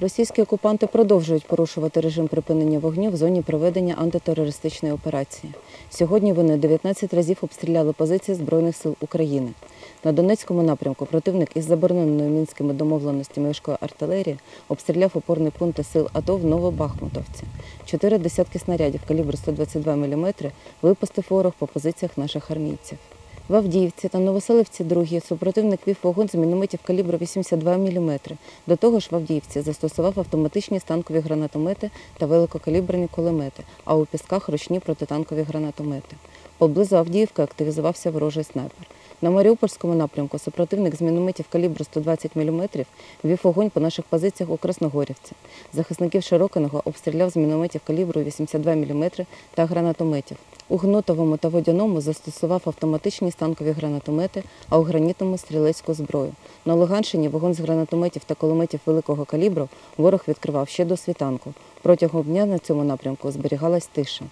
Російські окупанти продовжують порушувати режим припинення вогню в зоні проведення антитерористичної операції. Сьогодні вони 19 разів обстріляли позиції Збройних сил України. На Донецькому напрямку противник із забороненою мінськими домовленостями важкої артилерії обстріляв опорні пункти сил АТО в Новобахмутовці. Чотири десятки снарядів калібру 122 мм випустив ворог по позиціях наших армійців. В Авдіївці та Новоселивці другі супротивник вів вогонь з мінометів калібру 82 мм. До того ж в Авдіївці застосував автоматичні станкові гранатомети та великокаліберні кулемети, а у пісках ручні протитанкові гранатомети. Поблизу Авдіївки активізувався ворожий снайпер. На Маріупольському напрямку супротивник з мінометів калібру 120 мм вів вогонь по наших позиціях у Красногорівці. Захисників Широкиного обстріляв з мінометів калібру 82 мм та гранатометів. У Гнотовому та Водяному застосував автоматичні станкові гранатомети, а у гранітному стрілецьку зброю. На Луганщині вогонь з гранатометів та кулеметів великого калібру ворог відкривав ще до світанку. Протягом дня на цьому напрямку зберігалась тиша.